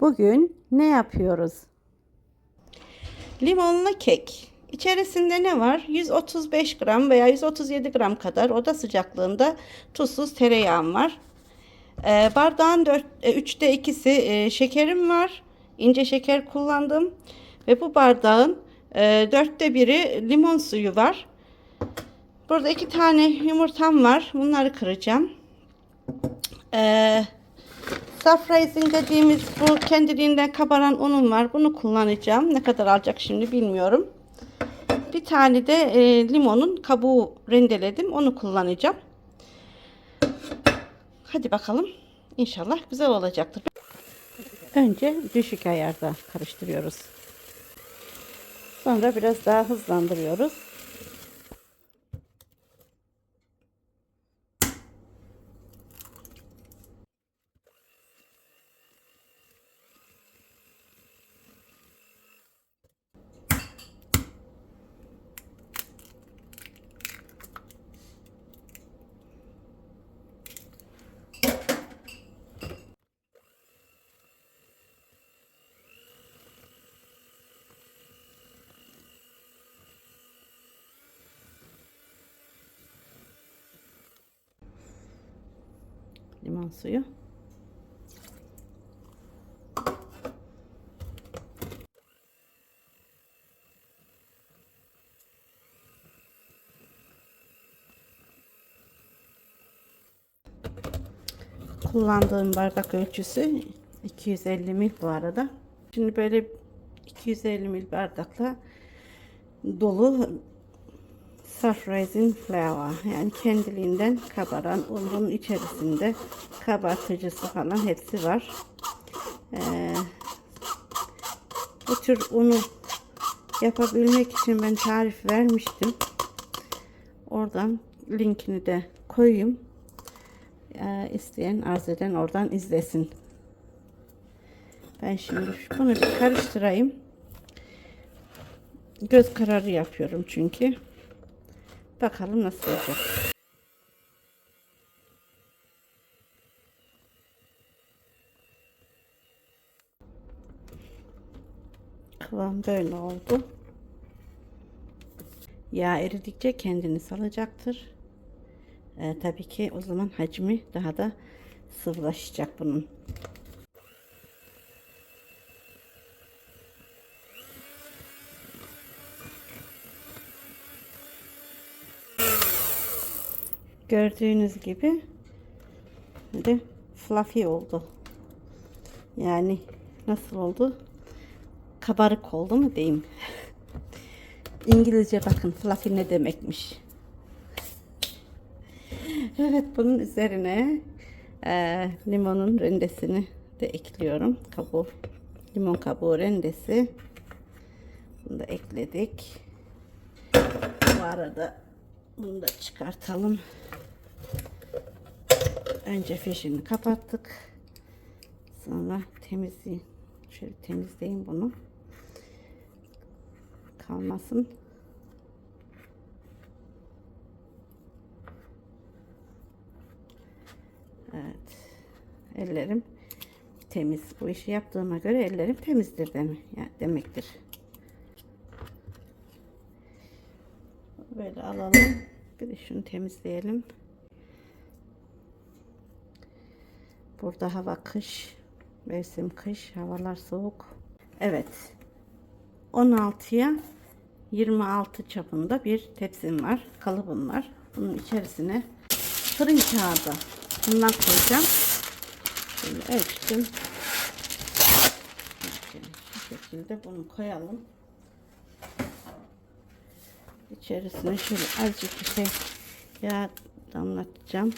Bugün ne yapıyoruz? Limonlu kek. İçerisinde ne var? 135 gram veya 137 gram kadar oda sıcaklığında tuzsuz tereyağım var. Ee, bardağın 4, 3'te 2'si e, şekerim var. İnce şeker kullandım. Ve bu bardağın e, dörtte biri limon suyu var. Burada iki tane yumurtam var. Bunları kıracağım. Ee, Safraising dediğimiz bu kendiliğinden kabaran unum var. Bunu kullanacağım. Ne kadar alacak şimdi bilmiyorum. Bir tane de e, limonun kabuğu rendeledim. Onu kullanacağım. Hadi bakalım. İnşallah güzel olacaktır. Önce düşük ayarda karıştırıyoruz. Sonra biraz daha hızlandırıyoruz. Limon suyu. Kullandığım bardak ölçüsü 250 ml bu arada. Şimdi böyle 250 ml bardakla dolu Resin flour yani kendiliğinden kabaran unun içerisinde kabartıcısı falan hepsi var. Ee, bu tür unu yapabilmek için ben tarif vermiştim. Oradan linkini de koyayım. Ee, isteyen arz eden oradan izlesin. Ben şimdi bunu bir karıştırayım. Göz kararı yapıyorum çünkü. Bakalım nasıl olacak. Kıvam böyle oldu. Yağ eridikçe kendini salacaktır. Ee, tabii ki o zaman hacmi daha da sıvılaşacak bunun. Gördüğünüz gibi de fluffy oldu. Yani nasıl oldu? Kabarık oldu mu diyeyim. İngilizce bakın fluffy ne demekmiş. Evet bunun üzerine e, limonun rendesini de ekliyorum. Kabuğu, limon kabuğu rendesi. Bunu da ekledik. Bu arada bunu da çıkartalım. Önce fişini kapattık. Sonra temizleyin. Şöyle temizleyin bunu. Kalmasın. Evet. Ellerim temiz. Bu işi yaptığıma göre ellerim temizdir deme, yani demektir. Böyle alalım. Bir de şunu temizleyelim. Burada hava kış. Mevsim kış. Havalar soğuk. Evet. 16'ya 26 çapında bir tepsim var. Kalıbım var. Bunun içerisine fırın kağıdı bundan koyacağım. Şimdi ölçtüm. Şu şekilde bunu koyalım. İçerisine şöyle azıcık bir şey yağ damlatacağım.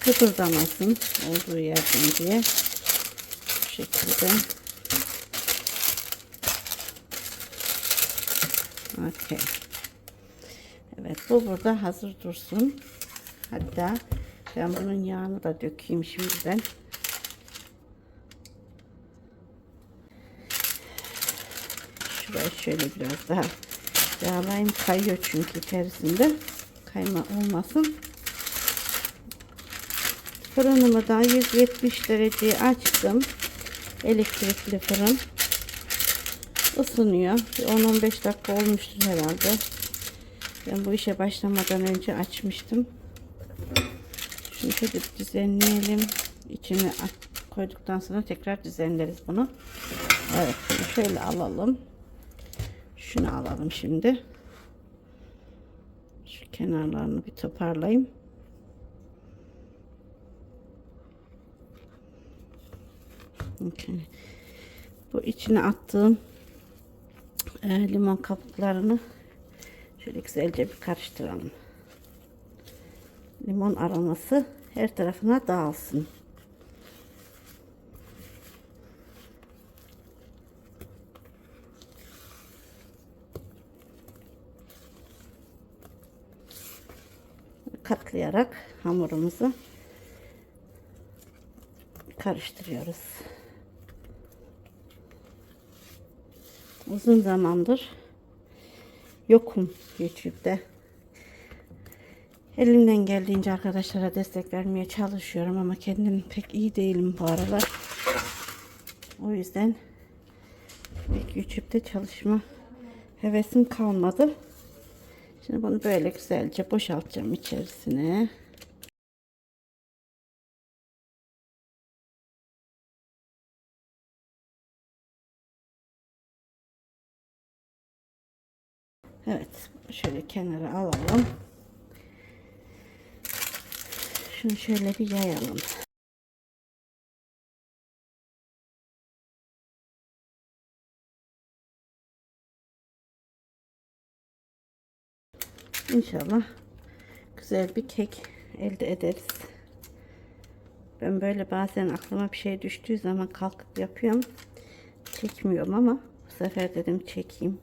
Kıpırdamasın olduğu yerden diye bu şekilde Okey. Evet bu burada hazır dursun. Hatta ben bunun yağını da dökeyim şimdiden. Şurayı şöyle biraz daha yağlayayım. Kayıyor çünkü içerisinde. Kayma olmasın. Fırınımı da 170 dereceye açtım. Elektrikli fırın. Isınıyor. Bir 10-15 dakika olmuştur herhalde. Ben bu işe başlamadan önce açmıştım. Şunu şöyle düzenleyelim. İçine koyduktan sonra tekrar düzenleriz bunu. Evet şöyle alalım. Şunu alalım şimdi. Şu kenarlarını bir toparlayayım. Okay. Bu içine attığım e, limon kabuklarını şöyle güzelce bir karıştıralım. Limon aroması her tarafına dağılsın. Katlayarak hamurumuzu karıştırıyoruz. Uzun zamandır yokum YouTube'da. Elimden geldiğince arkadaşlara destek vermeye çalışıyorum ama kendim pek iyi değilim bu aralar. O yüzden pek YouTube'da çalışma hevesim kalmadı. Şimdi bunu böyle güzelce boşaltacağım içerisine. Evet, şöyle kenara alalım. Şunu şöyle bir yayalım. İnşallah güzel bir kek elde ederiz. Ben böyle bazen aklıma bir şey düştüğü zaman kalkıp yapıyorum. Çekmiyorum ama bu sefer dedim çekeyim.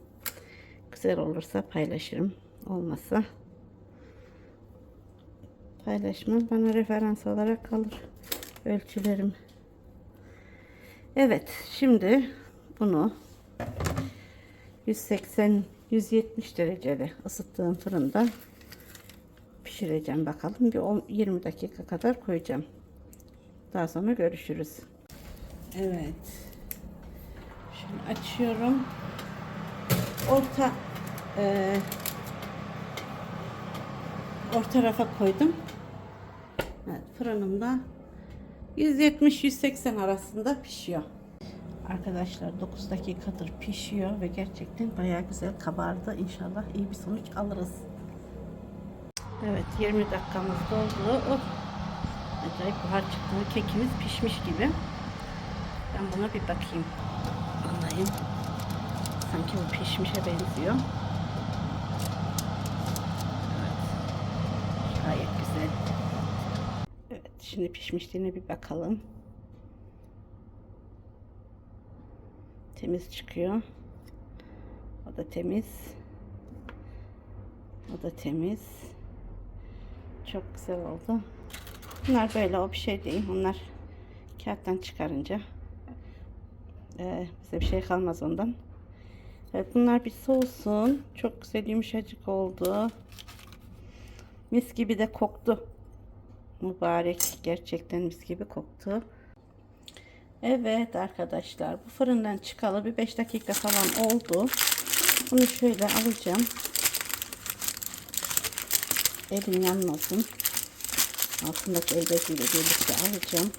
Güzel olursa paylaşırım. Olmazsa paylaşmam. Bana referans olarak kalır. Ölçülerim. Evet. Şimdi bunu 180 170 derecede ısıttığım fırında pişireceğim bakalım. Bir 10 20 dakika kadar koyacağım. Daha sonra görüşürüz. Evet. Şimdi açıyorum. Orta e, orta rafa koydum. Evet, fırınımda 170-180 arasında pişiyor. Arkadaşlar 9 dakikadır pişiyor ve gerçekten bayağı güzel kabardı. İnşallah iyi bir sonuç alırız. Evet 20 dakikamız doldu. Oh, acayip buhar çıktı. Kekimiz pişmiş gibi. Ben buna bir bakayım. Alayım. Sanki bu pişmişe benziyor. Evet. Gayet güzel. Evet şimdi pişmişliğine bir bakalım. Temiz çıkıyor. O da temiz. O da temiz. Çok güzel oldu. Bunlar böyle o bir şey değil. Bunlar kağıttan çıkarınca e, bize bir şey kalmaz ondan. Evet bunlar bir soğusun. Çok güzel yumuşacık oldu. Mis gibi de koktu. Mübarek gerçekten mis gibi koktu. Evet arkadaşlar bu fırından çıkalı bir 5 dakika falan oldu. Bunu şöyle alacağım. Elim yanmasın. Altındaki el beziyle birlikte alacağım.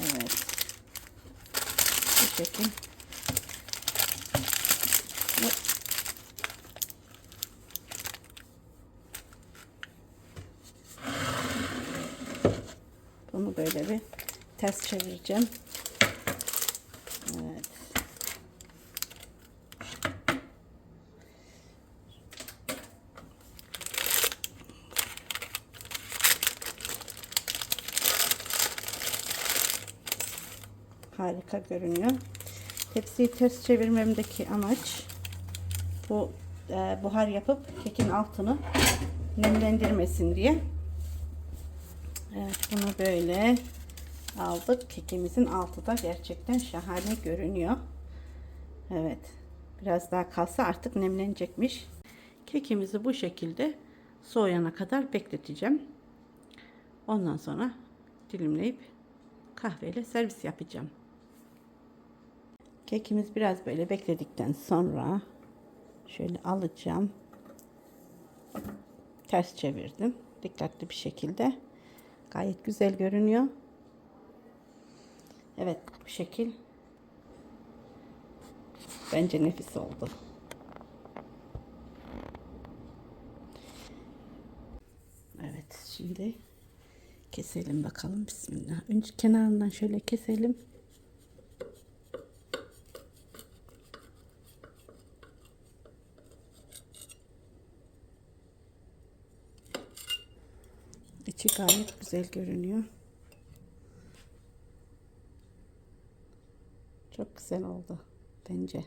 Evet. Bu şekil. Ve Bunu böyle bir ters çevireceğim. Evet. Harika görünüyor. Tepsiyi ters çevirmemdeki amaç bu e, buhar yapıp kekin altını nemlendirmesin diye. Evet bunu böyle aldık. Kekimizin altı da gerçekten şahane görünüyor. Evet. Biraz daha kalsa artık nemlenecekmiş. Kekimizi bu şekilde soğuyana kadar bekleteceğim. Ondan sonra dilimleyip kahveyle servis yapacağım. Kekimiz biraz böyle bekledikten sonra şöyle alacağım. Ters çevirdim. Dikkatli bir şekilde. Gayet güzel görünüyor. Evet bu şekil. Bence nefis oldu. Evet şimdi keselim bakalım. Bismillah. Önce kenarından şöyle keselim. İçi gayet güzel görünüyor. Çok güzel oldu bence.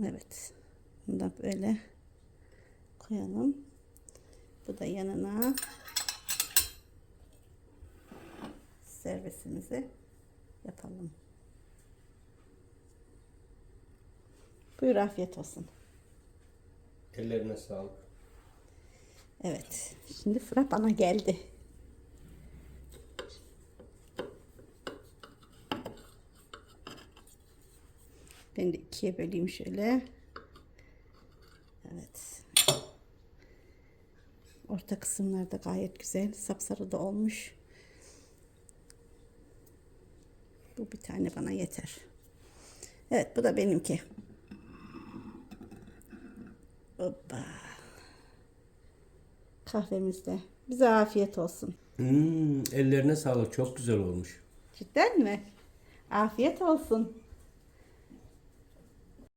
Evet. Bunu da böyle koyalım. Bu da yanına servisimizi yapalım. Buyur afiyet olsun. Ellerine sağlık. Evet. Şimdi sıra bana geldi. Ben de ikiye böleyim şöyle. Evet. Orta kısımlarda gayet güzel. Sapsarı da olmuş. Bu bir tane bana yeter. Evet bu da benimki. Hoppa. Kahvemizde. Bize afiyet olsun. Hmm, ellerine sağlık. Çok güzel olmuş. Cidden mi? Afiyet olsun.